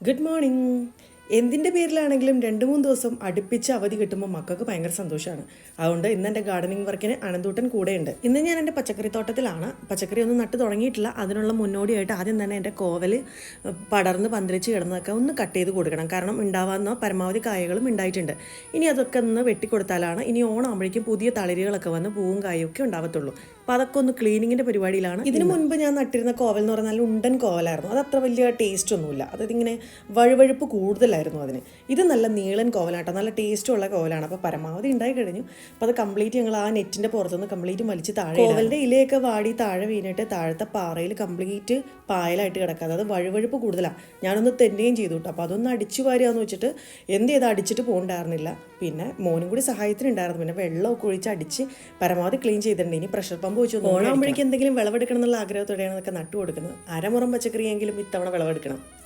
Good morning എന്തിന്റെ പേരിലാണെങ്കിലും രണ്ട് മൂന്ന് ദിവസം അടുപ്പിച്ച് അവധി കിട്ടുമ്പോൾ മക്കൾക്ക് ഭയങ്കര സന്തോഷമാണ് അതുകൊണ്ട് ഇന്ന് എന്റെ ഗാർഡനിങ് വർക്കിന് അനന്തൂട്ടൻ കൂടെയുണ്ട്. ഇന്ന് ഞാൻ എന്റെ പച്ചക്കറി തോട്ടത്തിലാണ്. പച്ചക്കറി ഒന്നും നട്ട് തുടങ്ങിയിട്ടില്ല. അതിനുള്ള മുന്നോടിയായിട്ട് ആദ്യം തന്നെ എന്റെ കോവൽ പടർന്ന് പന്തലിച്ച് കിടന്നതൊക്കെ ഒന്ന് കട്ട് ചെയ്ത് കൊടുക്കണം. കാരണം ഉണ്ടാവാവുന്ന പരമാവധി കായകളും ഉണ്ടായിട്ടുണ്ട്. ഇനി അതൊക്കെ ഒന്ന് വെട്ടിക്കൊടുത്താലാണ് ഇനി ഓണാകുമ്പോഴേക്കും പുതിയ തളിരുകളൊക്കെ വന്ന് പൂവും കായും ഒക്കെ ഉണ്ടാവത്തുള്ളൂ. അപ്പോൾ അതൊക്കെ ഒന്ന് ക്ലീനിങ്ങിന്റെ പരിപാടിയിലാണ്. ഇതിനു മുൻപ് ഞാൻ നട്ടിരുന്ന കോവൽ എന്ന് പറഞ്ഞാൽ ഉണ്ടൻ കോവലായിരുന്നു. അത് അത്ര വലിയ ടേസ്റ്റ് ഒന്നുമില്ല. അതായത് ഇങ്ങനെ വഴുവഴുപ്പ് കൂടുതലായിരുന്നു. അതിന്. ഇത് നല്ല നീളൻ കോവലാട്ടോ നല്ല ടേസ്റ്റുള്ള കോവലാണ്. അപ്പോൾ പരമാവധി ഉണ്ടായി കഴിഞ്ഞു. അപ്പോൾ അത് കംപ്ലീറ്റ് ഞങ്ങൾ ആ നെറ്റിന്റെ പുറത്തുനിന്ന് കംപ്ലീറ്റ് വലിച്ച് താഴെ കോവലിന്റെ ഇലയൊക്കെ വാടി താഴെ വീണിട്ട് താഴത്തെ പാറയിൽ കംപ്ലീറ്റ് പായലായിട്ട് കിടക്കുക അതായത് വഴുവഴുപ്പ് കൂടുതലാണ് ഞാനൊന്ന് തെന്നുകയും ചെയ്തു കേട്ടോ. അപ്പോൾ അതൊന്ന് അടിച്ചു വാരിയാന്ന് വെച്ചിട്ട് എന്ത് ചെയ്ത് അടിച്ചിട്ട് പോകണ്ടായിരുന്നില്ല. പിന്നെ മോനും കൂടി സഹായത്തിനുണ്ടായിരുന്നു. പിന്നെ വെള്ളമൊക്കെ ഒഴിച്ച് അടിച്ച് പരമാവധി ക്ലീൻ ചെയ്തിട്ടുണ്ട്. ഇനി പ്രഷർ പമ്പ് വെച്ച് ഓണാകുമ്പോഴേക്കും എന്തെങ്കിലും വിളവെടുക്കണം എന്നുള്ള ആഗ്രഹത്തോടെയാണ് അതൊക്കെ നട്ടു കൊടുക്കുന്നത്. അരമുറം പച്ചക്കറിയെങ്കിലും ഇത്തവണ വിളവെടുക്കണം.